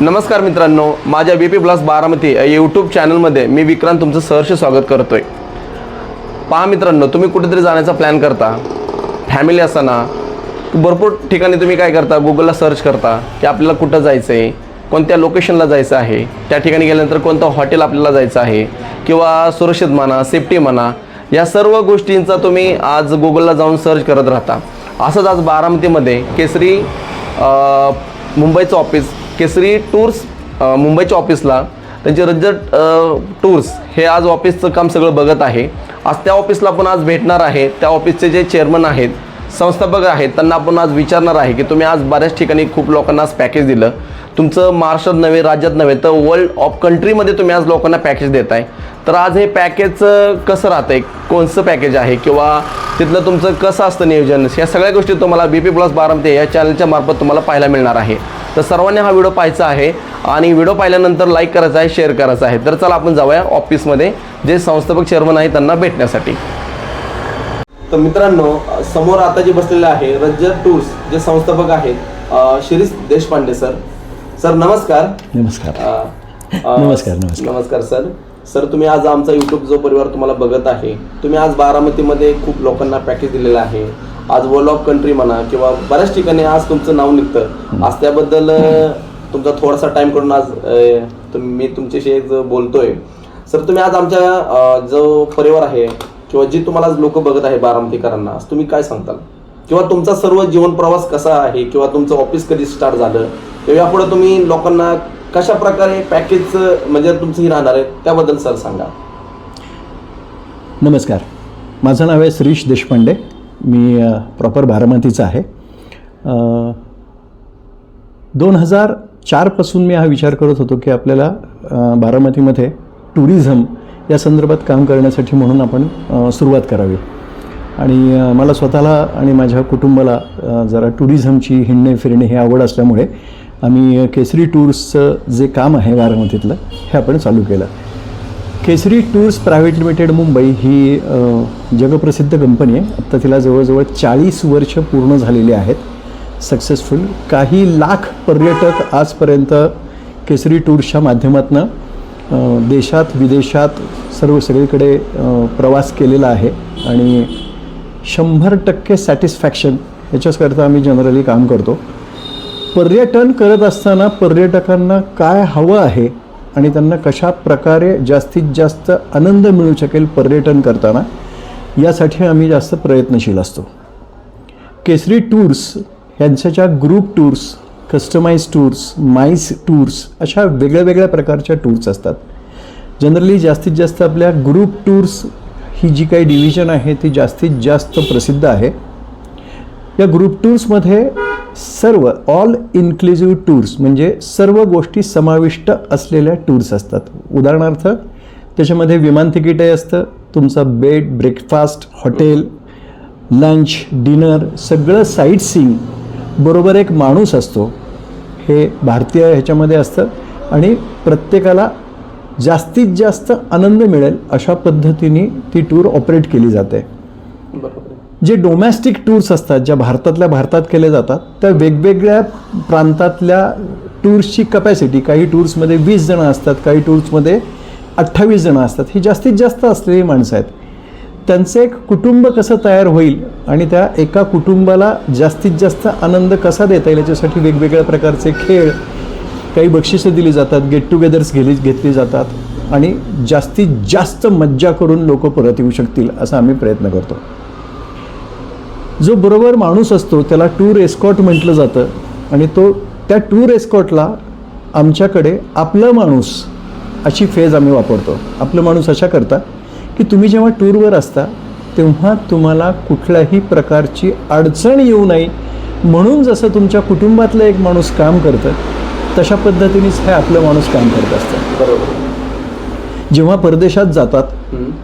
नमस्कार मित्रांनो माझ्या बी पी प्लस बारामती या यूट्यूब चॅनलमध्ये मी विक्रांत तुमचं सहर्ष स्वागत करतो आहे पहा मित्रांनो तुम्ही कुठेतरी जाण्याचा प्लॅन करता. फॅमिली असताना भरपूर ठिकाणी तुम्ही काय करता? गुगलला सर्च करता की आपल्याला कुठं जायचं आहे कोणत्या लोकेशनला जायचं आहे त्या ठिकाणी गेल्यानंतर कोणतं हॉटेल आपल्याला जायचं आहे किंवा सुरक्षित म्हणा सेफ्टी म्हणा या सर्व गोष्टींचा तुम्ही आज गुगलला जाऊन सर्च करत राहता. असंच आज बारामतीमध्ये केसरी मुंबईचं ऑफिस केसरी टूर्स मुंबईच्या ऑफिसला. त्यांचे रज्जत टूर्स हे आज ऑफिसचं काम सगळं बघत आहे. आज त्या ऑफिसला आपण आज भेटणार आहे. त्या ऑफिसचे जे चेअरमन आहेत संस्थापक आहेत त्यांना आपण आज विचारणार आहे की तुम्ही आज बऱ्याच ठिकाणी खूप लोकांना आज पॅकेज दिलं. तुमचं महाराष्ट्रात नव्हे राज्यात नव्हे तर वर्ल्ड ऑफ कंट्रीमध्ये तुम्ही आज लोकांना पॅकेज देत आहे तर आज हे पॅकेज कसं राहतं आहे कोणचं पॅकेज आहे? किंवा तिथलं तुमचं कसं असतं नियोजन? या सगळ्या गोष्टी तुम्हाला बी पी प्लस बारामती या चॅनलच्या मार्फत तुम्हाला पाहायला मिळणार आहे. तर सर्वांनी हा व्हिडिओ पाहायचा आहे आणि व्हिडिओ पाहिल्यानंतर लाईक करायचा आहे शेअर करायचा आहे. तर चला आपण जाऊया ऑफिसमध्ये जे संस्थापक चेअरमन आहे त्यांना भेटण्यासाठी. तर मित्रांनो समोर आता जे बसलेले आहे रज्जत टूर्स जे संस्थापक आहेत शिरीष देशपांडे सर. सर नमस्कार. नमस्कार, नमस्कार. नमस्कार. सर. सर तुम्ही आज आमचा युट्यूब जो परिवार तुम्हाला बघत आहे तुम्ही आज बारामतीमध्ये खूप लोकांना पॅकेज दिलेलं आहे. आज वर्ल्ड ऑफ कंट्री म्हणा किंवा बऱ्याच ठिकाणी आज तुमचं नाव निघतं. आज त्याबद्दल तुमचा थोडासा टाइम करून आज मी तुमच्याशी बोलतोय. सर तुम्ही आज आमच्या जो परिवार आहे किंवा जी तुम्हाला लोक बघत आहे बारामतीकरांना आज तुम्ही काय सांगताल? किंवा तुमचा सर्व जीवन प्रवास कसा आहे? किंवा तुमचं ऑफिस कधी स्टार्ट झालं? किंवा यापुढे तुम्ही लोकांना कशा प्रकारे पॅकेज म्हणजे तुमचं ही राहणार आहे त्याबद्दल सर सांगा. नमस्कार. माझं नाव आहे श्रीश देशपांडे. मी प्रॉपर बारामतीचा आहे. दोन हजार चारपासून मी हा विचार करत होतो की आपल्याला बारामतीमध्ये टुरिझम या संदर्भात काम करण्यासाठी म्हणून आपण सुरुवात करावी. आणि मला स्वतःला आणि माझ्या कुटुंबाला जरा टुरिझमची हिंडणे फिरणे हे आवड असल्यामुळे आम्ही केसरी टूर्सचं जे काम आहे बारामतीतलं हे आपण चालू केलं. Kesari tours private limited Mumbai ही जगप्रसिद्ध कंपनी आहे. आत्ता तिला जवळजवळ चाळीस वर्ष पूर्ण झालेली आहेत. सक्सेसफुल. काही लाख पर्यटक आजपर्यंत केसरी टूर्सच्या माध्यमातून देशात विदेशात सर्व सगळीकडे प्रवास केलेला आहे. आणि शंभर टक्के सॅटिस्फॅक्शन ह्याच्याचकरता आम्ही जनरली काम करतो. पर्यटन करत असताना पर्यटकांना काय हवं आहे आणि त्यांना कशा प्रकारे जास्तीत जास्त आनंद मिळू शकेल पर्यटन करताना यासाठी आम्ही जास्त प्रयत्नशील असतो. Kesari tours यांच्याच्या group tours customise tours MICE tours अशा वेगळ्या वेगळ्या प्रकारच्या टूर्स असतात. जनरली जास्तीत जास्त आपल्या ग्रुप टूर्स ही जी काही डिव्हिजन आहे ती जास्तीत जास्त प्रसिद्ध आहे. या ग्रुप टूर्समध्ये सर्व ऑल इन्क्लुझिव्ह टूर्स म्हणजे सर्व गोष्टी समाविष्ट असलेल्या टूर्स असतात. उदाहरणार्थ त्याच्यामध्ये विमान तिकीटही असतं तुमचा bed breakfast hotel lunch dinner सगळं साईट सीईंग बरोबर एक माणूस असतो. हे भारतीय ह्याच्यामध्ये असतं आणि प्रत्येकाला जास्तीत जास्त आनंद मिळेल अशा पद्धतीने ती टूर ऑपरेट केली जाते. बरोबर. जे डोमॅस्टिक टूर्स असतात ज्या भारतातल्या भारतात केले जातात त्या वेगवेगळ्या प्रांतातल्या टूर्सची कपॅसिटी काही टूर्समध्ये वीस जणं असतात काही टूर्समध्ये अठ्ठावीस जणं असतात ही जास्तीत जास्त असलेली माणसं आहेत. त्यांचं एक कुटुंब कसं तयार होईल आणि त्या एका कुटुंबाला जास्तीत जास्त आनंद कसा देता येईल याच्यासाठी वेगवेगळ्या प्रकारचे खेळ काही बक्षिसं दिली जातात गेट टुगेदर्स गेली घेतली जातात आणि जास्तीत जास्त मज्जा करून लोक परत येऊ शकतील असा आम्ही प्रयत्न करतो. जो बरोबर माणूस असतो त्याला टूर एस्कॉट म्हटलं जातं. आणि तो त्या टूर एस्कॉटला आमच्याकडे आपलं माणूस अशी फेज आम्ही वापरतो. आपलं माणूस अशा करता की तुम्ही जेव्हा टूरवर असता तेव्हा तुम्हाला कुठल्याही प्रकारची अडचण येऊ नये. म्हणून जसं तुमच्या कुटुंबातलं एक माणूस काम करतं तशा पद्धतीनेच हे आपलं माणूस काम करत असतं. बरोबर जेव्हा परदेशात जातात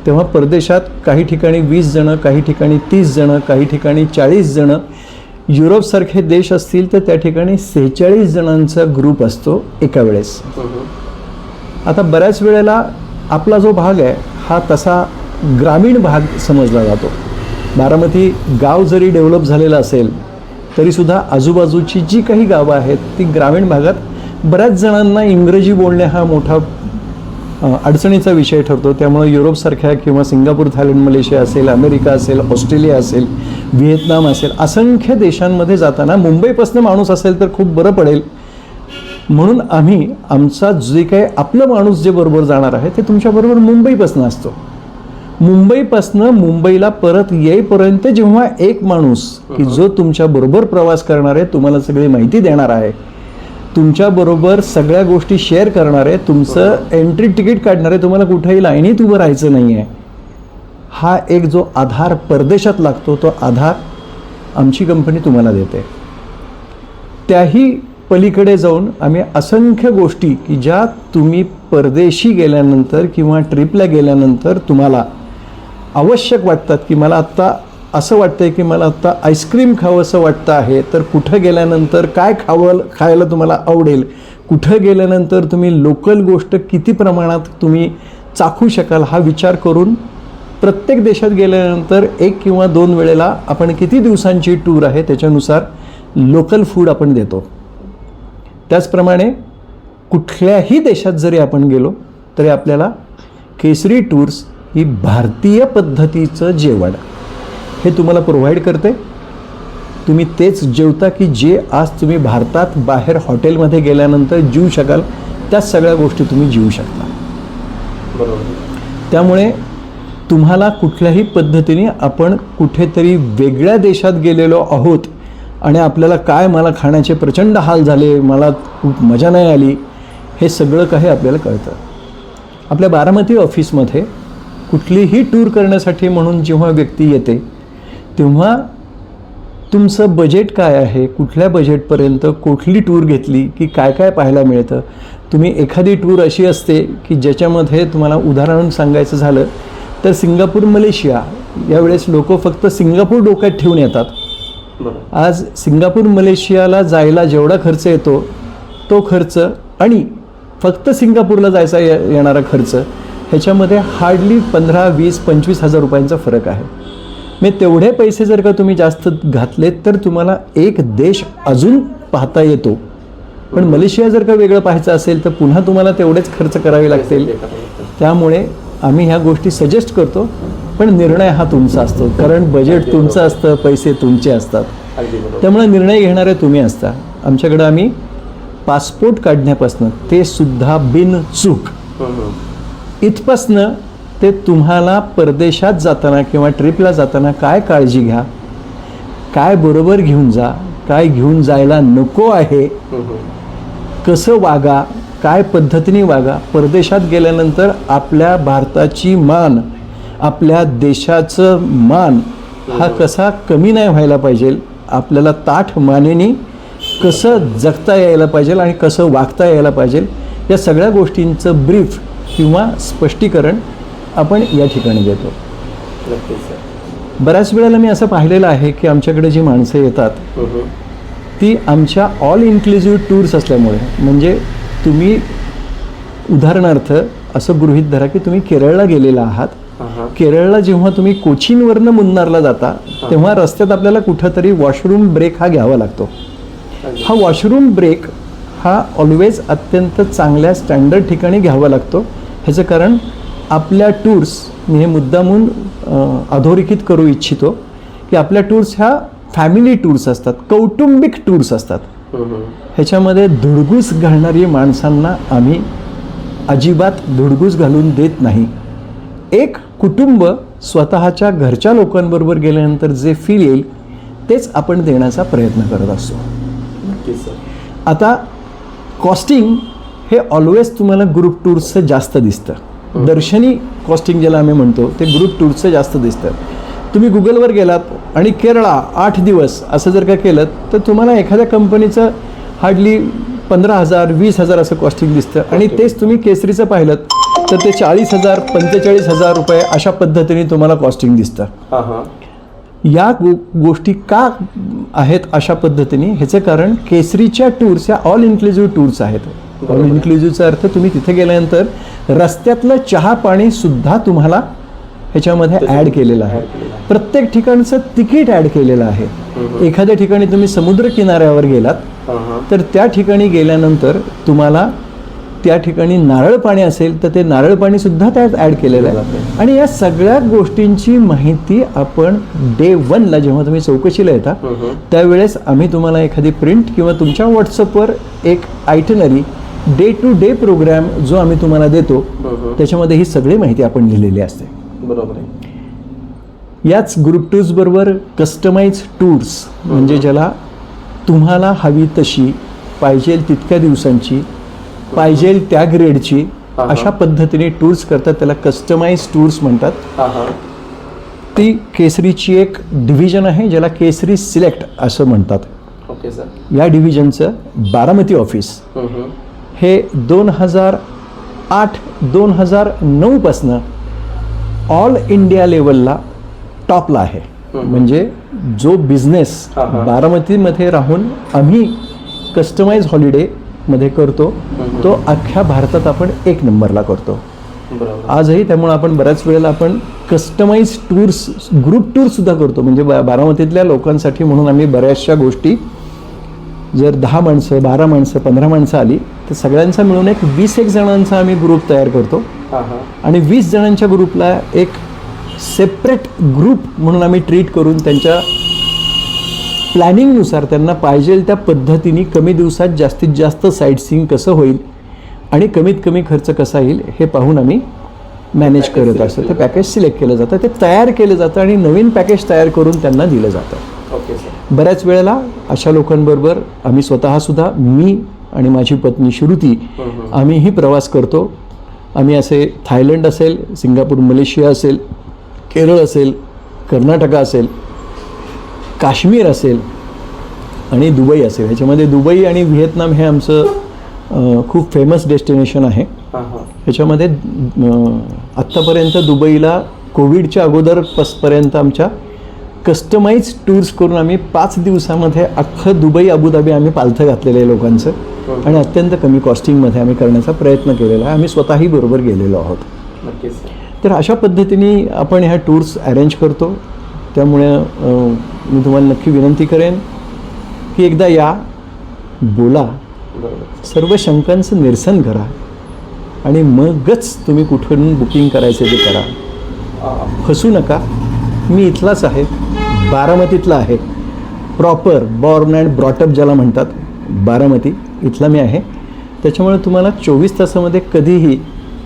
तेव्हा परदेशात काही ठिकाणी वीस जणं काही ठिकाणी तीस जणं काही ठिकाणी चाळीस जणं युरोपसारखे देश असतील तर त्या ठिकाणी सेहेचाळीस जणांचा ग्रुप असतो एका वेळेस. आता बऱ्याच वेळेला आपला जो भाग आहे हा तसा ग्रामीण भाग समजला जातो. बारामती गाव जरी डेव्हलप झालेलं असेल तरीसुद्धा आजूबाजूची जी काही गावं आहेत ती ग्रामीण भागात बऱ्याच जणांना इंग्रजी बोलणे हा मोठा अडचणीचा विषय ठरतो. त्यामुळे युरोपसारख्या किंवा सिंगापूर थायलंड मलेशिया असेल अमेरिका असेल ऑस्ट्रेलिया असेल व्हिएतनाम असेल असंख्य देशांमध्ये जाताना मुंबईपासून माणूस असेल तर खूप बरं पडेल. म्हणून आम्ही आमचा जे काही आपलं माणूस जे बरोबर जाणार आहे ते तुमच्याबरोबर मुंबईपासून असतो. मुंबईपासनं मुंबईला परत येईपर्यंत जेव्हा एक माणूस की जो तुमच्याबरोबर प्रवास करणार आहे तुम्हाला सगळी माहिती देणार आहे तुमच्याबरोबर सगळ्या गोष्टी शेअर करणार आहे. तुमचं एंट्री तिकीट काढणार आहे. तुम्हाला कुठेही लाईनीत उभं राहायचं नाही आहे हा एक जो आधार परदेशात लागतो तो आधार आमची कंपनी तुम्हाला देते. त्याही पलीकडे जाऊन आम्ही असंख्य गोष्टी की ज्या तुम्ही परदेशी गेल्यानंतर किंवा ट्रिपला गेल्यानंतर तुम्हाला आवश्यक वाटतात की मला आत्ता असं वाटतंय की मला आत्ता आईस्क्रीम खावंसं वाटतं आहे तर कुठं गेल्यानंतर काय खावं खायला तुम्हाला आवडेल? कुठं गेल्यानंतर तुम्ही लोकल गोष्ट किती प्रमाणात तुम्ही चाखू शकाल हा विचार करून प्रत्येक देशात गेल्यानंतर एक किंवा दोन वेळेला आपण किती दिवसांची टूर आहे त्याच्यानुसार लोकल फूड आपण देतो. त्याचप्रमाणे कुठल्याही देशात जरी आपण गेलो तरी आपल्याला केसरी टूर्स ही भारतीय पद्धतीचं जेवण. हे तुम्हाला प्रोव्हाइड करते. तुम्ही तेच जेवता की जे आज तुम्ही भारतात बाहेर हॉटेलमध्ये गेल्यानंतर जीव शकाल त्याच सगळ्या गोष्टी तुम्ही जीवू शकता. त्यामुळे तुम्हाला कुठल्याही पद्धतीने आपण कुठेतरी वेगळ्या देशात गेलेलो आहोत आणि आपल्याला काय मला खाण्याचे प्रचंड हाल झाले मला खूप मजा नाही आली हे सगळं काही आपल्याला कळतं. आपल्या बारामती ऑफिसमध्ये कुठलीही टूर करण्यासाठी म्हणून जेव्हा व्यक्ती येते तेव्हा तुमचं बजेट काय आहे? कुठल्या बजेटपर्यंत कुठली टूर घेतली? की काय काय पाहायला मिळतं? तुम्ही एखादी टूर अशी असते की ज्याच्यामध्ये तुम्हाला उदाहरण सांगायचं झालं तर सिंगापूर मलेशिया यावेळेस लोक फक्त सिंगापूर डोक्यात ठेवून येतात. आज सिंगापूर मलेशियाला जायला जेवढा खर्च येतो तो खर्च आणि फक्त सिंगापूरला जायचा येणारा खर्च ह्याच्यामध्ये हार्डली पंधरा वीस पंचवीस हजार रुपयांचा फरक आहे. मी तेवढे पैसे जर का तुम्ही जास्त घातलेत तर तुम्हाला एक देश अजून पाहता येतो. पण मलेशिया जर का वेगळं पाहायचं असेल तर पुन्हा तुम्हाला तेवढेच खर्च करावे लागतील. त्यामुळे आम्ही ह्या गोष्टी सजेस्ट करतो पण निर्णय हा तुमचा असतो. कारण बजेट तुमचं असतं पैसे तुमचे असतात. त्यामुळे निर्णय घेणारे तुम्ही असता. आमच्याकडं आम्ही पासपोर्ट काढण्यापासून ते सुद्धा बिन चूक इथपासनं ते तुम्हाला परदेशात जाताना किंवा ट्रिपला जाताना काय काळजी घ्या? काय बरोबर घेऊन जा? काय घेऊन जायला नको आहे? कसं वागा? काय पद्धतीने वागा? परदेशात गेल्यानंतर आपल्या भारताची मान आपल्या देशाचं मान हा कसा कमी नाही व्हायला पाहिजे? आपल्याला ताठ मानेनी कसं जगता यायला पाहिजे आणि कसं वागता यायला पाहिजे? या सगळ्या गोष्टींचं ब्रीफ किंवा स्पष्टीकरण आपण या ठिकाणी देतो बऱ्याच वेळेला मी असं पाहिलेलं आहे की आमच्याकडे जी माणसं येतात ती आमच्या ऑल इन्क्लुझिव्ह टूर्स असल्यामुळे म्हणजे तुम्ही उदाहरणार्थ असं गृहीत धरा की तुम्ही केरळला गेलेला आहात. केरळला जेव्हा तुम्ही कोचीनवरनं मुन्नारला जाता तेव्हा रस्त्यात आपल्याला कुठंतरी वॉशरूम ब्रेक हा घ्यावा लागतो. हा वॉशरूम ब्रेक हा ऑलवेज अत्यंत चांगल्या स्टँडर्ड ठिकाणी घ्यावा लागतो. ह्याचं कारण आपल्या टूर्स मी हे मुद्दामून अधोरेखित करू इच्छितो की आपल्या टूर्स ह्या फॅमिली टूर्स असतात कौटुंबिक टूर्स असतात. ह्याच्यामध्ये धुडगूस घालणारी माणसांना आम्ही अजिबात धुडगूस घालून देत नाही. एक कुटुंब स्वतःच्या घरच्या लोकांबरोबर गेल्यानंतर जे फील येईल तेच आपण देण्याचा प्रयत्न करत असतो. आता कॉस्टिंग हे ऑलवेज तुम्हाला ग्रुप टूर्सचं जास्त दिसतं. दर्शनी कॉस्टिंग ज्याला आम्ही म्हणतो ते ग्रुप टूर्सचं जास्त दिसतं तुम्ही गुगलवर गेलात आणि केरळा आठ दिवस असं जर का केलं तर तुम्हाला एखाद्या कंपनीचं हार्डली पंधरा हजार वीस हजार असं कॉस्टिंग दिसतं. आणि तेच तुम्ही केसरीचं पाहिलं तर ते चाळीस हजार पंचेचाळीस हजार रुपये अशा पद्धतीने तुम्हाला कॉस्टिंग दिसतं. या गो गोष्टी का आहेत अशा पद्धतीने? ह्याचं कारण केसरीच्या टूर्स या ऑल इन्क्लुझिव्ह टूर्स आहेत. ऑल इन्क्लुझिव्हचा अर्थ तुम्ही तिथे गेल्यानंतर रस्त्यातलं चहा पाणी सुद्धा तुम्हाला ह्याच्यामध्ये ॲड केलेलं आहे. प्रत्येक ठिकाणचं तिकीट ॲड केलेलं आहे. एखाद्या ठिकाणी तुम्ही समुद्र किनाऱ्यावर गेलात तर त्या ठिकाणी गेल्यानंतर तुम्हाला त्या ठिकाणी नारळ पाणी असेल तर ते नारळ पाणी सुद्धा त्यात ॲड केलेलं आहे. आणि या सगळ्या गोष्टींची माहिती आपण डे वनला जेव्हा तुम्ही चौकशीला येता त्यावेळेस आम्ही तुम्हाला एखादी प्रिंट किंवा तुमच्या व्हॉट्सअपवर एक itinerary day to day programme जो आम्ही तुम्हाला देतो त्याच्यामध्ये ही सगळी माहिती आपण लिहिलेली असते. बरोबर आहे. याच ग्रुप टूर्स बरोबर कस्टमाइज टूर्स म्हणजे ज्याला तुम्हाला हवी तशी पाहिजे तितक्या दिवसांची पाहिजे त्या ग्रेडची. अशा पद्धतीने टूर्स करतात. त्याला कस्टमाइज टूर्स म्हणतात. ती केसरीची एक डिव्हिजन आहे ज्याला केसरी सिलेक्ट असं म्हणतात. Okay sir. या डिव्हिजनचं बारामती ऑफिस हे दोन हजार आठ दोन हजार नऊपासनं ऑल इंडिया लेवलला टॉपला आहे. म्हणजे जो बिझनेस. बारामतीमध्ये राहून आम्ही कस्टमाइज हॉलिडेमध्ये करतो तो अख्ख्या भारतात आपण एक नंबरला करतो. आजही त्यामुळे आपण बऱ्याच वेळेला आपण कस्टमाइज टूर्स ग्रुप टूरसुद्धा करतो. म्हणजे बा बारामतीतल्या लोकांसाठी म्हणून आम्ही बऱ्याचशा गोष्टी जर दहा माणसं बारा माणसं पंधरा माणसं आली तर सगळ्यांचा मिळून एक वीस एक जणांचा आम्ही ग्रुप तयार करतो. आणि वीस जणांच्या ग्रुपला एक सेपरेट ग्रुप म्हणून आम्ही ट्रीट करून त्यांच्या प्लॅनिंगनुसार त्यांना पाहिजे त्या पद्धतीने कमी दिवसात जास्तीत जास्त साईट सीइंग कसं होईल आणि कमीत कमी खर्च कसा येईल हे पाहून आम्ही मॅनेज करत असतो. ते पॅकेज सिलेक्ट केलं जातं. ते तयार केलं जातं आणि नवीन पॅकेज तयार करून त्यांना दिलं जातं. बऱ्याच वेळेला अशा लोकांबरोबर आम्ही स्वतःसुद्धा मी आणि माझी पत्नी श्रुती आम्हीही प्रवास करतो. आम्ही असे थायलंड असेल सिंगापूर मलेशिया असेल केरळ असेल कर्नाटका असेल काश्मीर असेल आणि दुबई असेल. ह्याच्यामध्ये दुबई आणि व्हिएतनाम हे आमचं खूप फेमस डेस्टिनेशन आहे. ह्याच्यामध्ये आत्तापर्यंत दुबईला कोविडच्या अगोदर पसपर्यंत आमच्या कस्टमाइज टूर्स करून आम्ही पाच दिवसामध्ये अख्खं दुबई अबुधाबी आम्ही पालथं घातलेलं आहे लोकांचं. आणि अत्यंत कमी कॉस्टिंगमध्ये आम्ही करण्याचा प्रयत्न केलेला आहे. आम्ही स्वतःही बरोबर गेलेलो आहोत. तर अशा पद्धतीने आपण ह्या टूर्स अरेंज करतो. त्यामुळे मी तुम्हाला नक्की विनंती करेन की एकदा या बोला. सर्व शंकांचं निरसन करा. आणि मगच तुम्ही कुठून बुकिंग करायचे ते करा. हां. फसू नका. मी इथलाच आहे. बारामतीतला आहे. प्रॉपर बॉर्न अँड ब्रॉटअप ज्याला म्हणतात. बारामती इथला मी आहे. त्याच्यामुळे तुम्हाला चोवीस तासामध्ये कधीही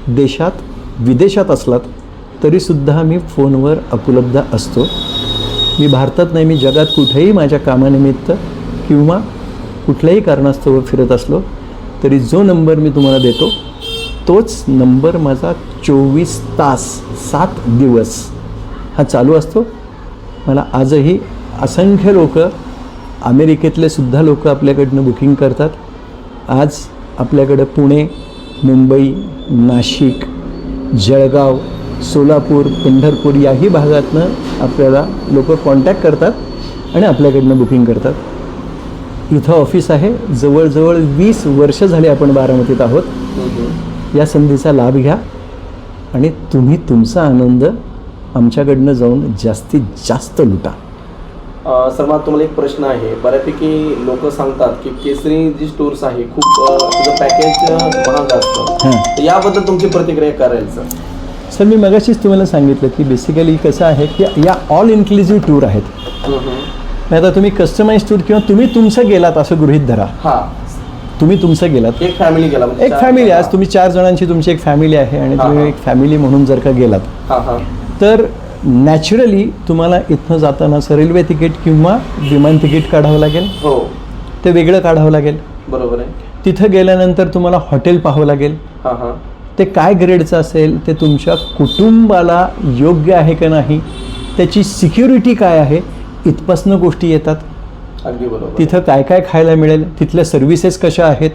देशात विदेशात असलात तरीसुद्धा मी फोनवर उपलब्ध असतो. मी भारतात नाही मी जगात कुठेही माझ्या कामानिमित्त किंवा कुठल्याही कारणास्तव फिरत असलो तरी जो नंबर मी तुम्हाला देतो तोच नंबर माझा चोवीस तास सात दिवस हा चालू असतो. मला आजही असंख्य लोक अमेरिकेतले सुद्धा लोक आपल्याकडनं बुकिंग करतात. आज आपल्याकडं पुणे मुंबई नाशिक जळगाव सोलापूर पंढरपूर याही भागातनं आपल्याला लोक कॉन्टॅक्ट करतात आणि आपल्याकडनं बुकिंग करतात. इथं ऑफिस आहे. जवळजवळ वीस वर्ष झाली आपण बारामतीत आहोत. या संधीचा लाभ घ्या आणि तुम्ही तुमचा आनंद आमच्याकडनं जाऊन जास्तीत जास्त लुटा. सर मला तुम्हाला एक प्रश्न आहे. बऱ्यापैकी लोक सांगतात की केसरी जी टूर्स आहे खूप तुझं पॅकेज महाग असतं तर याबद्दल तुमची प्रतिक्रिया करायला सर? सर मी मगाशीच तुम्हाला सांगितलं की बेसिकली कसं आहे की या ऑल इन्क्लुझिव्ह टूर आहेत नाही आता तुम्ही कस्टमाइज टूर किंवा तुम्ही तुमचं गेलात असं गृहीत धरा. हा. तुम्ही तुमचं गेलात. एक फॅमिली गेला म्हणजे एक फॅमिली आज तुम्ही चार जणांची तुमची एक फॅमिली आहे आणि तुम्ही. एक फॅमिली म्हणून जर का गेलात. तर नॅचरली तुम्हाला इथनं जाताना असं रेल्वे तिकीट किंवा विमान तिकीट काढावं लागेल. हो. ते वेगळं काढावं लागेल. बरोबर आहे. तिथं गेल्यानंतर तुम्हाला हॉटेल पाहावं लागेल. हा हा. ते काय ग्रेडचं असेल ते तुमच्या कुटुंबाला योग्य आहे का नाही त्याची सिक्युरिटी काय आहे इथपासनं गोष्टी येतात. अगदी बरोबर. तिथं काय काय खायला मिळेल तिथल्या सर्व्हिसेस कशा आहेत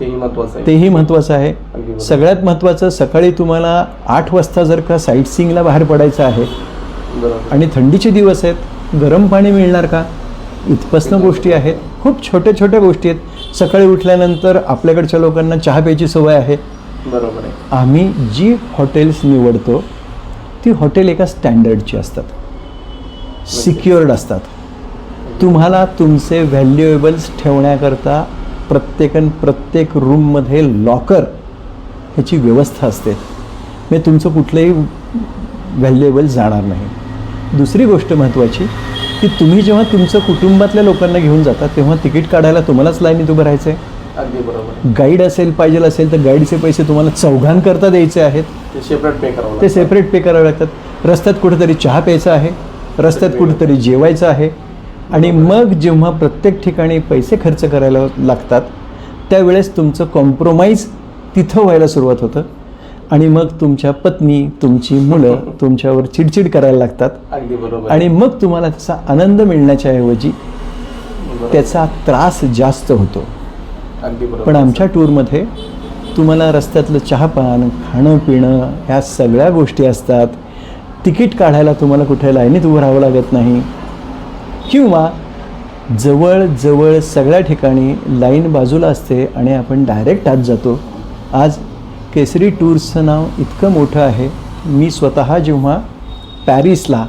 तेही महत्वाचं आहे. तेही महत्त्वाचं आहे. सगळ्यात महत्त्वाचं सकाळी तुम्हाला आठ वाजता जर का साईट सीइंगला बाहेर पडायचं आहे आणि थंडीचे दिवस आहेत गरम पाणी मिळणार का? इथपासनं गोष्टी आहेत. खूप छोट्या छोट्या गोष्टी आहेत. सकाळी उठल्यानंतर आपल्याकडच्या लोकांना चहा प्यायची सवय आहे. बरोबर आहे. आम्ही जी हॉटेल्स निवडतो ती हॉटेल एका स्टँडर्डची असतात. सिक्युअर्ड असतात. तुम्हाला तुमचे व्हॅल्युएबल्स ठेवण्याकरता प्रत्येकन प्रत्येक रूममध्ये लॉकर ह्याची व्यवस्था असते. म्हणजे तुमचं कुठलंही व्हॅल्युएबल जाणार नाही. दुसरी गोष्ट महत्त्वाची की तुम्ही जेव्हा तुमचं कुटुंबातल्या लोकांना घेऊन जाता तेव्हा तिकीट काढायला तुम्हालाच लाईनीत उभं राहायचं आहे अगदी बरोबर. गाईड असेल पाहिजे असेल तर गाईडचे पैसे तुम्हाला चौघांकरता द्यायचे आहेत. ते सेपरेट पे करावं ते सेपरेट पे करावे लागतात. रस्त्यात कुठेतरी चहा प्यायचा आहे. रस्त्यात कुठेतरी जेवायचं आहे. आणि मग जेव्हा प्रत्येक ठिकाणी पैसे खर्च करायला लागतात त्यावेळेस तुमचं कॉम्प्रोमाइज तिथं व्हायला सुरुवात होतं. आणि मग तुमच्या पत्नी तुमची मुलं तुमच्यावर चिडचिड करायला लागतात. अगदी बरोबर. आणि मग तुम्हाला त्याचा आनंद मिळण्याच्या ऐवजी त्याचा त्रास जास्त होतो. अगदी बरोबर. पण आमच्या टूरमध्ये तुम्हाला रस्त्यातलं चहापान खाणं पिणं ह्या सगळ्या गोष्टी असतात. तिकीट काढायला तुम्हाला कुठे लाईनीत उभं राहावं लागत नाही. किंवा जवळ जवळ सगळ्या ठिकाणी लाईन बाजूला असते आणि आपण डायरेक्ट आत जातो आज केसरी टूर्सचं नाव इतकं मोठं आहे मी स्वतः जेव्हा पॅरिसला.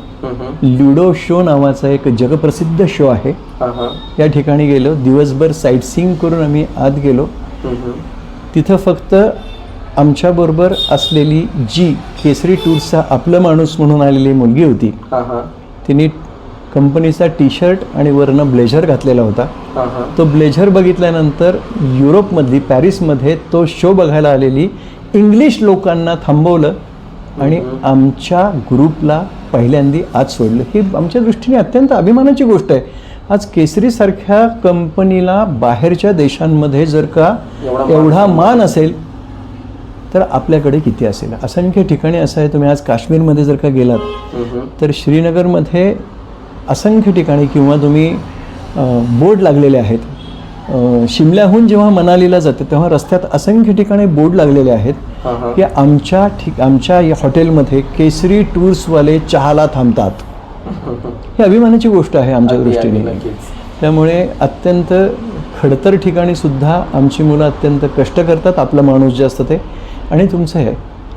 ल्युडो शो नावाचा एक जगप्रसिद्ध शो आहे. या ठिकाणी गेलो दिवसभर साईट सीइंग करून आम्ही आत गेलो. तिथं फक्त आमच्याबरोबर असलेली जी केसरी टूर्सचा आपलं माणूस म्हणून आलेली मुलगी होती. तिने कंपनीचा टी शर्ट आणि वरनं ब्लेझर घातलेला होता. तो ब्लेझर बघितल्यानंतर युरोपमधली पॅरिसमध्ये तो शो बघायला आलेली इंग्लिश लोकांना थांबवलं आणि आमच्या ग्रुपला पहिल्यांदी आत सोडलं. ही आमच्या दृष्टीने अत्यंत अभिमानाची गोष्ट आहे. आज केसरीसारख्या कंपनीला बाहेरच्या देशांमध्ये जर का एवढा मान असेल. तर आपल्याकडे किती असेल? असंख्य ठिकाणी असं आहे. तुम्ही आज काश्मीरमध्ये जर का गेलात. तर श्रीनगरमध्ये असंख्य ठिकाणी किंवा तुम्ही बोर्ड लागलेले आहेत. शिमल्याहून जेव्हा मनालीला जाते तेव्हा रस्त्यात असंख्य ठिकाणी बोर्ड लागलेले आहेत. की आमच्या ठिक आमच्या या हॉटेलमध्ये केसरी टूर्सवाले चहाला थांबतात. ही अभिमानाची गोष्ट आहे आमच्या दृष्टीने. त्यामुळे अत्यंत खडतर ठिकाणी सुद्धा आमची मुलं अत्यंत कष्ट करतात आपला माणूस जे असतं ते. आणि तुमचं हे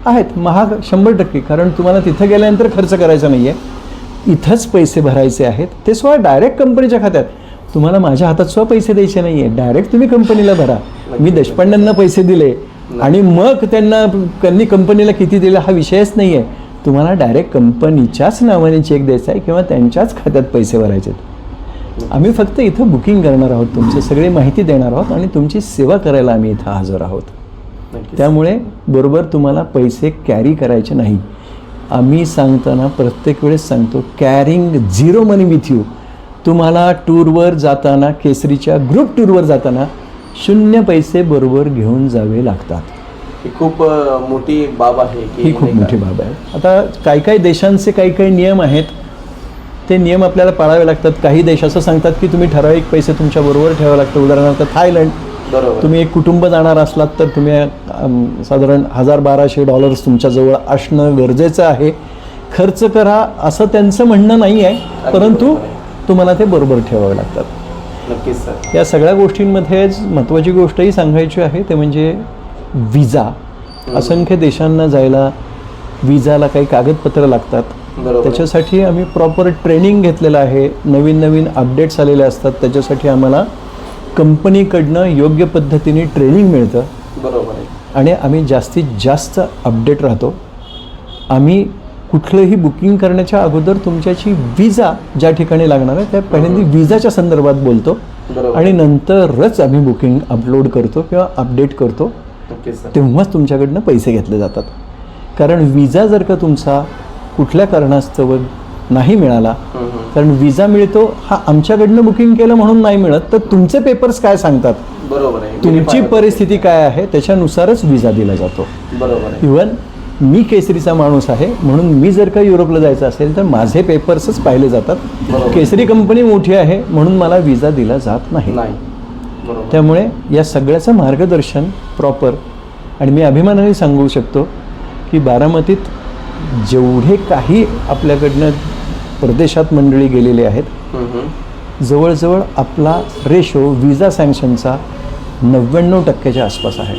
आहेत महाग शंभर टक्के कारण तुम्हाला तिथं गेल्यानंतर खर्च करायचा नाही आहे इथंच पैसे भरायचे आहेत ते सुद्धा डायरेक्ट कंपनीच्या खात्यात. तुम्हाला माझ्या हातात सुद्धा पैसे द्यायचे नाही आहे डायरेक्ट तुम्ही कंपनीला भरा. मी देशपांड्यांना पैसे दिले आणि मग त्यांना त्यांनी कंपनीला किती दिलं हा विषयच नाही आहे तुम्हाला डायरेक्ट कंपनीच्याच नावाने चेक द्यायचा आहे किंवा त्यांच्याच खात्यात पैसे भरायचे आहेत. आम्ही फक्त इथं बुकिंग करणार आहोत तुमची सगळी माहिती देणार आहोत आणि तुमची सेवा करायला आम्ही इथं हजर आहोत. त्यामुळे बरोबर तुम्हाला पैसे कॅरी करायचे नाही. आम्ही सांगताना प्रत्येक वेळेस सांगतो carrying zero money with you तुम्हाला टूरवर जाताना केसरीच्या ग्रुप टूरवर जाताना शून्य पैसे बरोबर घेऊन जावे लागतात. ही खूप मोठी बाब आहे की ही खूप? मोठी बाब आहे. आता काही काही देशांचे काही काही नियम आहेत. ते नियम आपल्याला पाळावे लागतात. काही देश असं सांगतात की तुम्ही ठराविक पैसे तुमच्या बरोबर ठेवावे लागतं उदाहरणार्थ थायलंड. तुम्ही एक कुटुंब जाणार असलात तर तुम्ही साधारण हजार बाराशे डॉलर्स तुमच्याजवळ असणं गरजेचं आहे. खर्च करा असं त्यांचं म्हणणं नाही आहे परंतु. तुम्हाला ते बरोबर ठेवावे लागतात. नक्कीच सर. या सगळ्या गोष्टींमध्येच महत्त्वाची गोष्टही सांगायची आहे ते म्हणजे विजा असंख्य देशांना जायला विजाला काही कागदपत्र लागतात. त्याच्यासाठी आम्ही प्रॉपर ट्रेनिंग घेतलेलं आहे. नवीन नवीन अपडेट्स आलेले असतात. त्याच्यासाठी आम्हाला कंपनीकडनं योग्य पद्धतीने ट्रेनिंग मिळतं. बरोबर आहे. आणि आम्ही जास्तीत जास्त अपडेट राहतो. आम्ही कुठलंही बुकिंग करण्याच्या अगोदर तुमच्याची विजा ज्या ठिकाणी लागणार आहे त्या पहिल्यांदा विजाच्या संदर्भात बोलतो. आणि नंतरच आम्ही बुकिंग अपलोड करतो किंवा अपडेट करतो. तेव्हाच तुमच्याकडनं पैसे घेतले जातात. कारण विजा जर का तुमचा कुठल्या कारणास्तव नाही मिळाला. कारण विजा मिळतो हा आमच्याकडनं बुकिंग केलं म्हणून नाही मिळत तर तुमचे पेपर्स काय सांगतात? बरोबर तुमची परिस्थिती काय आहे? त्याच्यानुसारच विजा दिला जातो. बरोबर इवन मी केसरीचा माणूस आहे म्हणून मी जर का युरोपला जायचं असेल तर माझे पेपर्सच पाहिले जातात. केसरी कंपनी मोठी आहे म्हणून मला विजा दिला जात नाही. त्यामुळे या सगळ्याचं मार्गदर्शन प्रॉपर आणि मी अभिमानाने सांगू शकतो की बारामतीत जेवढे काही आपल्याकडनं परदेशात मंडळी गेलेले आहेत. जवळजवळ आपला रेशो विजा सँक्शनचा नव्याण्णव टक्क्याच्या आसपास आहे.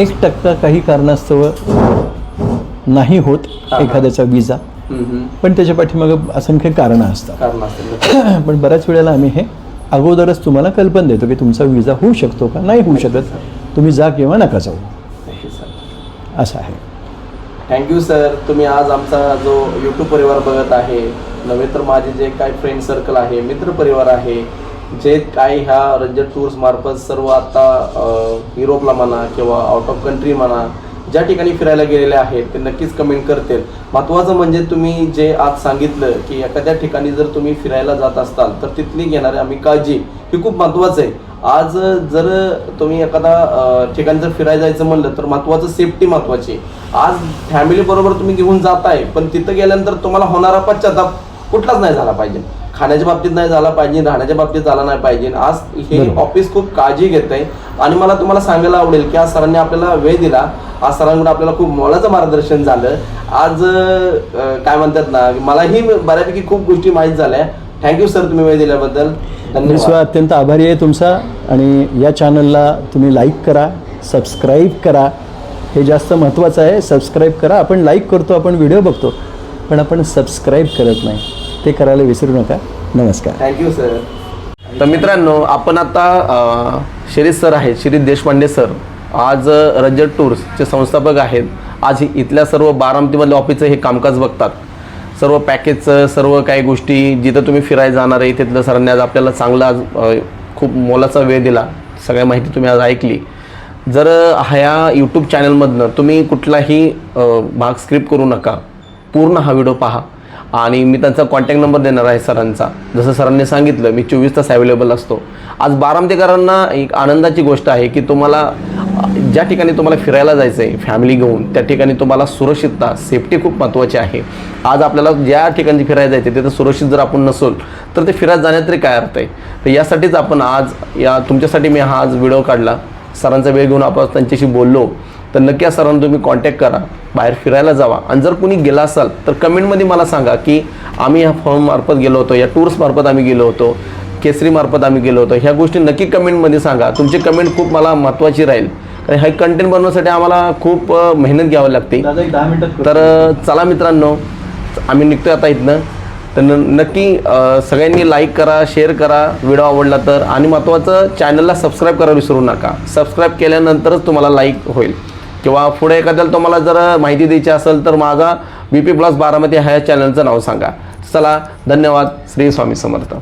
एक टक्का काही कारणास्तव नाही होत. एखाद्याचा विजा पण त्याच्या पाठीमागं असंख्य कारणं असतात. पण बऱ्याच वेळेला आम्ही हे अगोदरच तुम्हाला कल्पना देतो की तुमचा विजा होऊ शकतो का? नाही होऊ शकत. तुम्ही जा किंवा नका जाऊ. असं आहे. थँक्यू सर तुम्ही आज आमचा जो यूट्यूब परिवार बघत आहे नव्हे तर माझे जे काय फ्रेंड सर्कल आहे मित्र परिवार आहे जे काय ह्या रंजन टूर्स मार्फत सर्व आता युरोपला म्हणा किंवा आउट ऑफ कंट्री म्हणा ज्या ठिकाणी फिरायला गेलेले आहेत ते नक्कीच कमेंट करतील. महत्त्वाचं म्हणजे तुम्ही जे आज सांगितलं की एखाद्या ठिकाणी जर तुम्ही फिरायला जात असाल तर तिथली घेणारी आम्ही काळजी ही खूप महत्त्वाचं आहे. आज जर तुम्ही एखादा ठिकाणी जर फिरायला जायचं म्हणलं तर महत्त्वाचं सेफ्टी महत्त्वाची आहे. आज फॅमिली बरोबर तुम्ही घेऊन जाताय पण तिथं गेल्यानंतर तुम्हाला होणारा पश्चाताप कुठलाच नाही झाला पाहिजे. खाण्याच्या बाबतीत नाही झाला पाहिजे राहण्याच्या बाबतीत झाला नाही पाहिजे. आज हे. ऑफिस खूप काळजी घेत आहे आणि मला तुम्हाला सांगायला आवडेल की आज सरांनी आपल्याला वेळ दिला. आज सरांकडून आपल्याला खूप मोलाचं मार्गदर्शन झालं. आज काय म्हणतात ना मलाही बऱ्यापैकी खूप गोष्टी माहीत झाल्या. थँक्यू सर तुम्ही वेळ दिल्याबद्दल. मी धन्यवाद सुद्धा अत्यंत आभारी आहे तुमचा आणि या चॅनलला तुम्ही लाईक करा सबस्क्राईब करा. हे जास्त महत्त्वाचं आहे सबस्क्राईब करा. आपण लाईक करतो आपण व्हिडिओ बघतो पण आपण सबस्क्राईब करत नाही. ते करायला विसरू नका. नमस्कार. थँक्यू सर तर मित्रांनो आपण आता शिरीष सर आहेत शिरीष देशपांडे सर. आज रजत टूर्सचे संस्थापक आहेत. आज इथल्या सर्व बारामतीमधल्या ऑफिसचं हे कामकाज बघतात. सर्व पॅकेजचं सर्व काही गोष्टी जिथं तुम्ही फिरायला जाणार आहे तिथलं सरांनी आज आपल्याला चांगला आज खूप मोलाचा वेळ दिला. सगळ्या माहिती तुम्ही आज ऐकली. जर ह्या यूट्यूब चॅनलमधनं तुम्ही कुठलाही भाग स्क्रिप्ट करू नका. पूर्ण हा व्हिडिओ पहा. आणि मी त्यांचा कॉन्टॅक्ट नंबर देणार आहे सरांचा. जसं सरांनी सांगितलं मी चोवीस तास अवेलेबल असतो. आज बारामतीकरांना एक आनंदाची गोष्ट आहे की तुम्हाला ज्या ठिकाणी तुम्हाला फिरायला जायचं आहे फॅमिली घेऊन त्या ठिकाणी तुम्हाला सुरक्षितता सेफ्टी खूप महत्त्वाची आहे. आज आपल्याला ज्या ठिकाणी फिरायला जायचं तिथं सुरक्षित जर आपण नसोल तर ते फिरायला जाण्यात तरी काय अर्थ आहे? तर यासाठीच आपण आज या तुमच्यासाठी मी हा आज व्हिडिओ काढला. सरांचा वेळ घेऊन आपण त्यांच्याशी बोललो. तर नक्की या सरांना तुम्ही कॉन्टॅक्ट करा. बाहेर फिरायला जावा. आणि जर कुणी गेला असाल तर कमेंटमध्ये मला सांगा की आम्ही ह्या फॉर्ममार्फत गेलो होतो या टूर्समार्फत आम्ही गेलो होतो केसरीमार्फत आम्ही गेलो होतो. ह्या गोष्टी नक्की कमेंटमध्ये सांगा. तुमची कमेंट खूप मला महत्त्वाची राहील. कारण हे कंटेंट बनवण्यासाठी आम्हाला खूप मेहनत घ्यावी लागते. तर चला मित्रांनो. आम्ही निघतोय आता इथनं. तर न नक्की सगळ्यांनी लाईक करा शेअर करा. व्हिडिओ आवडला तर. आणि महत्त्वाचं चॅनलला सबस्क्राईब करायला विसरू नका. सबस्क्राईब केल्यानंतरच तुम्हाला लाईक होईल. किंवा पुढे एखाद्याला तुम्हाला जर माहिती द्यायची असेल तर माझा बी पी प्लस बारामती ह्या चॅनलचं नाव सांगा. चला धन्यवाद. श्री स्वामी समर्थ.